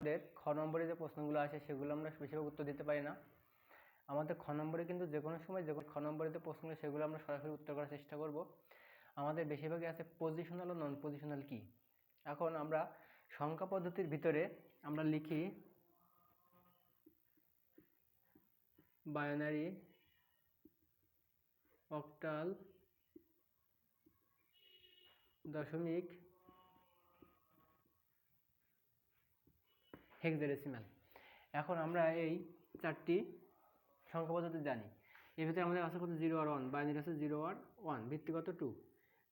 আমাদের খ নম্বরে যে প্রশ্নগুলো আসে সেগুলো আমরা বেশিরভাগ উত্তর দিতে পারি না। আমাদের খ নম্বরে কিন্তু যে কোনো সময় যে কোনো খ নম্বরে যে প্রশ্নগুলো, সেগুলো আমরা সরাসরি উত্তর করার চেষ্টা করব। আমাদের বেশিরভাগই আছে পজিশনাল ও নন পজিশনাল কি? এখন আমরা সংখ্যা পদ্ধতির ভিতরে আমরা লিখি বায়োনারি অক্টাল দশমিক হেক্সাডেসিমাল। এখন আমরা এই চারটি সংখ্যা পদ্ধতি জানি। এর ভিতরে আমাদের আছে কত? জিরো আর ওয়ান। বাইনারি আছে জিরো আর ওয়ান। ভিত্তিগত টু।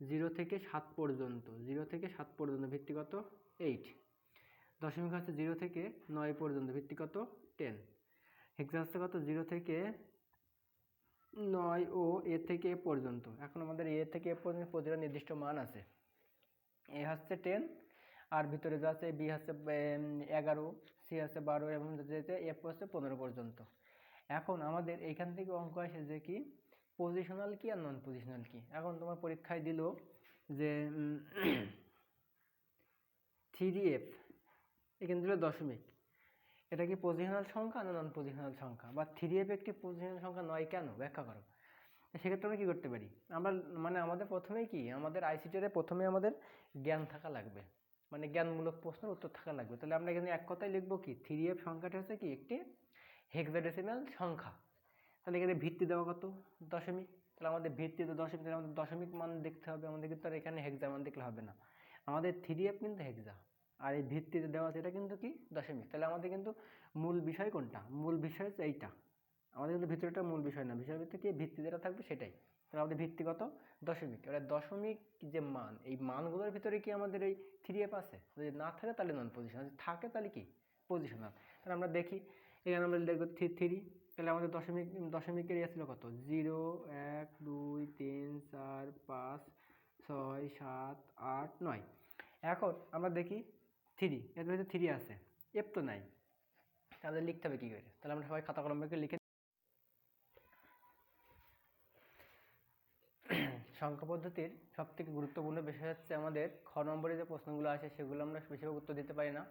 জিরো থেকে সাত পর্যন্ত। জিরো থেকে সাত পর্যন্ত। ভিত্তিগত এইট। দশমিক হচ্ছে জিরো থেকে নয় পর্যন্ত। ভিত্তিগত টেন। হেক্সা হচ্ছে কত? জিরো থেকে নয় ও এ থেকে এ পর্যন্ত। এখন আমাদের এ থেকে এ পর্যন্ত প্রতিটা নির্দিষ্ট মান আছে। এ হচ্ছে টেন আর ভিতরে যা আছে, বি হচ্ছে এগারো, সি আছে বারো এবং যেতে এফ আছে পনেরো পর্যন্ত। এখন আমাদের এইখান থেকে অঙ্ক আসে যে কি পজিশনাল কি আর নন পজিশনাল কি? এখন তোমার পরীক্ষায় দিল যে থ্রি এফ এখানে দিল দশমিক। এটা কি পজিশনাল সংখ্যা না নন পজিশনাল সংখ্যা? বা থ্রি এফ একটি পজিশনাল সংখ্যা নয় কেন? ব্যাখ্যা করো। সেক্ষেত্রে আমরা কী করতে পারি? আমরা মানে আমাদের প্রথমেই কি, আমাদের আইসিটিতে প্রথমে আমাদের জ্ঞান থাকা লাগবে। মানে জ্ঞানমূলক প্রশ্নের উত্তর থাকা লাগবে। তাহলে আমরা এখানে এক কথায় লিখব কি? থ্রি এফ সংখ্যাটা হচ্ছে কি? একটি হেক্সাডেসিমাল সংখ্যা। তাহলে এখানে ভিত্তি দেওয়া কত? দশমিক। তাহলে আমাদের ভিত্তিতে দশমিক, তাহলে আমাদের দশমিক মান দেখতে হবে। আমাদের কিন্তু আর এখানে হেক্সা মান দেখলে হবে না। আমাদের থ্রি এফ কিন্তু হেক্সা আর এই ভিত্তিতে দেওয়া আছে এটা কিন্তু কি? দশমিক। তাহলে আমাদের কিন্তু মূল বিষয় কোনটা? মূল বিষয় হচ্ছে এইটা। আমাদের কিন্তু ভিতরেটা মূল বিষয় না বিষয় ভিত্তি কি ভিত্তি যেটা থাকবে সেটাই। তাহলে আমাদের ভিত্তিগত দশমিক, এবার দশমিক যে মান, এই মানগুলোর ভিতরে কি আমাদের এই থ্রি এফ আছে? যদি না থাকে তাহলে নন পজিশন যদি থাকে তাহলে কি? পজিশনাল তাহলে আমরা দেখি, এখানে আমরা দেখব থ্রি থ্রি তাহলে আমাদের দশমিক, দশমিকের ইয়ে ছিল কত? জিরো এক, দুই, তিন, চার, পাঁচ, ছয়, সাত, আট, নয়। এখন আমরা দেখি থ্রি এর ভিতরে থ্রি আছে এফ তো নাই। তাহলে লিখতে হবে কী করে? তাহলে আমরা সবাই খাতা কলম লিখে সংখ্যা পদ্ধতির সব থেকে গুরুত্বপূর্ণ বিষয় হচ্ছে আমাদের খ নম্বরে যে প্রশ্নগুলো আসে সেগুলো আমরা বেশিরভাগ উত্তর দিতে পারি না।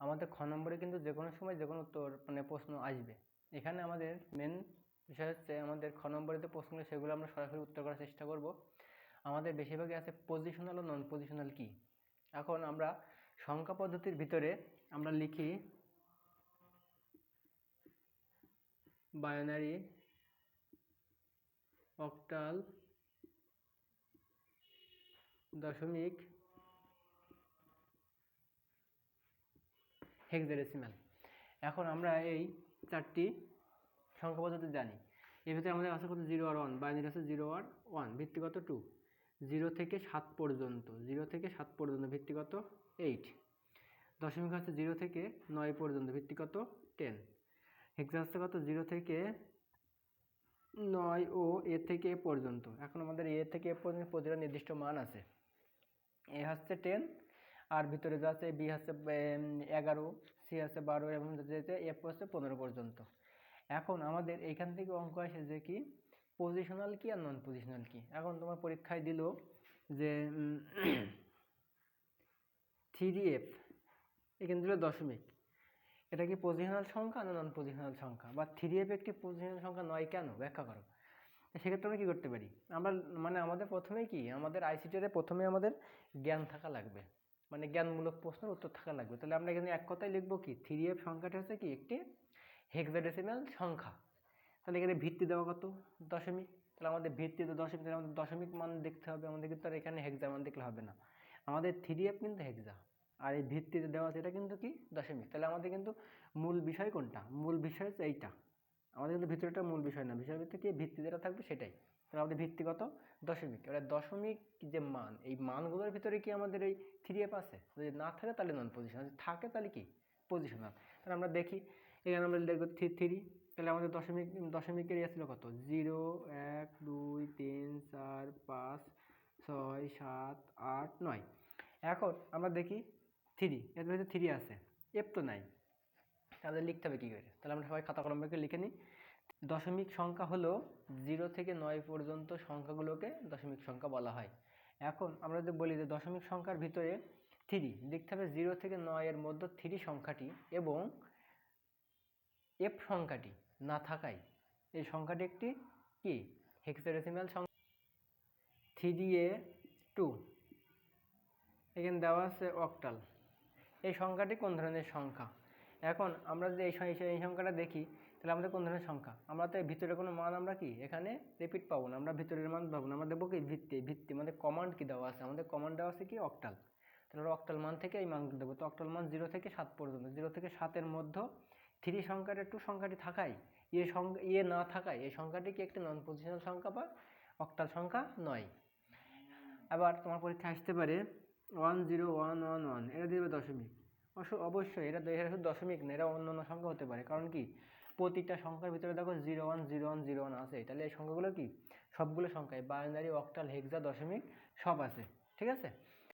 আমাদের খ নম্বরে কিন্তু যে কোনো সময় যে কোনো উত্তর মানে প্রশ্ন আসবে। এখানে আমাদের মেন বিষয় হচ্ছে আমাদের খ নম্বরে যে প্রশ্নগুলো, সেগুলো আমরা সরাসরি উত্তর করার চেষ্টা করব। আমাদের বেশিরভাগই আছে পজিশনাল ও নন পজিশনাল কি? এখন আমরা সংখ্যা পদ্ধতির ভিতরে আমরা লিখি বায়োনারি অক্টাল দশমিক হেক্সাডেসিমাল এখন আমরা এই চারটি সংখ্যা পদ্ধতি জানি। এর ভিতরে আমাদের আছে কত? জিরো আর ওয়ান বাইনারি আছে জিরো আর ওয়ান ভিত্তিগত টু জিরো থেকে সাত পর্যন্ত। জিরো থেকে সাত পর্যন্ত। ভিত্তিগত এইট দশমিক হচ্ছে জিরো থেকে নয় পর্যন্ত। ভিত্তিগত টেন হেক্সা হচ্ছে কত? জিরো থেকে নয় ও এ থেকে এ পর্যন্ত। এখন আমাদের এ থেকে এ পর্যন্ত প্রতিটা নির্দিষ্ট মান আছে। এ হচ্ছে টেন, আর ভিতরে যা আছে বি হচ্ছে এগারো, সি হচ্ছে বারো, এবং যেতে এফ হচ্ছে পনেরো পর্যন্ত। এখন আমাদের এইখান থেকে অঙ্ক আসে যে কি পজিশনাল কি আর নন পজিশনাল কি? এখন তোমার পরীক্ষায় দিল যে থ্রি এফ এখানে দিল দশমিক। এটা কি পজিশনাল সংখ্যা না নন পজিশনাল সংখ্যা? বা থ্রি এফ একটি পজিশনাল সংখ্যা নয় কেন? ব্যাখ্যা করো। সেক্ষেত্রে আমরা কী করতে পারি? আমরা মানে আমাদের প্রথমেই কি? আমাদের আইসিটিতে প্রথমে আমাদের জ্ঞান থাকা লাগবে। মানে জ্ঞানমূলক প্রশ্নের উত্তর থাকা লাগবে। তাহলে আমরা এখানে এক কথায় লিখব কি? থ্রি এফ সংখ্যাটা হচ্ছে কি? একটি হেক্সাডেসিমাল সংখ্যা। তাহলে এখানে ভিত্তি দেওয়া কত? দশমিক। তাহলে আমাদের ভিত্তিতে দশমিক, তাহলে আমাদের দশমিক মান দেখতে হবে। আমাদের কিন্তু আর এখানে হেক্সা মান দেখলে হবে না। আমাদের থ্রি এফ কিন্তু হেক্সা আর এই ভিত্তিতে দেওয়া আছে, এটা কিন্তু কি? দশমিক। তাহলে আমাদের কিন্তু মূল বিষয় কোনটা? মূল বিষয় এইটা। আমাদের কিন্তু ভিতরেটা মূল বিষয় না। বিষয় ভিত্তি কি ভিত্তি যেটা থাকবে সেটাই। তাহলে আমাদের ভিত্তিগত দশমিক। এবার দশমিক যে মান, এই মানগুলোর ভিতরে কি আমাদের এই থ্রি এফ আছে? যদি না থাকে তাহলে নন পজিশন যদি থাকে তাহলে কি? পজিশনাল তাহলে আমরা দেখি, এখানে আমরা দেখব থ্রি থ্রি তাহলে আমাদের দশমিক দশমিকের ইয়ে ছিল কত? জিরো এক, দুই, তিন, চার, পাঁচ, ছয়, সাত, আট, নয়। এখন আমরা দেখি থ্রি, এর ভিতরে থ্রি আছে এফ তো নাই। তাহলে লিখতে হবে কী করে? তাহলে আমরা সবাই খাতা কলম করে লিখে নিই। দশমিক সংখ্যা হলো জিরো থেকে নয় পর্যন্ত সংখ্যাগুলোকে দশমিক সংখ্যা বলা হয়। এখন আমরা যদি বলি যে দশমিক সংখ্যার ভিতরে থ্রি দেখতে হবে জিরো থেকে নয়ের মধ্যে থ্রি সংখ্যাটি এবং এফ সংখ্যাটি না থাকায়, এই সংখ্যাটি একটি কি? হেক্সাডেসিমাল সংখ্যা। থ্রি এ টু, এখানে দেওয়া আছে অক্টাল এই সংখ্যাটি কোন ধরনের সংখ্যা? এখন আমরা যদি এই এই সংখ্যাটা দেখি, তাহলে আমাদের কোন ধরনের সংখ্যা? আমরা তো এর ভিতরে কোনো মান আমরা কি? এখানে রিপিট পাবো না, আমরা ভিতরের মান পাবো না, আমরা দেবো কি ভিত্তি? ভিত্তি আমাদের কমান্ড কি দেওয়া আছে? আমাদের কমান্ড দেওয়া আছে কি? অক্টাল তাহলে আমরা অক্টাল মান থেকে এই মানগুলো দেবো। তো অক্টাল মান জিরো থেকে সাত পর্যন্ত জিরো থেকে সাতের মধ্যে থ্রি সংখ্যাটা টু সংখ্যাটি থাকায় ইয়ে সংখ্যা ইয়ে না থাকায়, এই সংখ্যাটি কি একটি নন পজিশনাল সংখ্যা বা অক্টাল সংখ্যা নয়। আবার তোমার পরীক্ষা আসতে পারে one zero one one one এটা দেবে দশমিক। অবশ্য- অবশ্যই এটা এটা শুধু দশমিক না, এটা অন্য অন্য সংখ্যা হতে পারে। কারণ কি? প্রতিটা সংখ্যার ভিতরে দেখো zero one zero one zero one আছে। তাহলে এই সংখ্যাগুলো কি? সবগুলো সংখ্যায় বাইনারি অক্টাল হেক্সা দশমিক সব আছে। ঠিক আছে?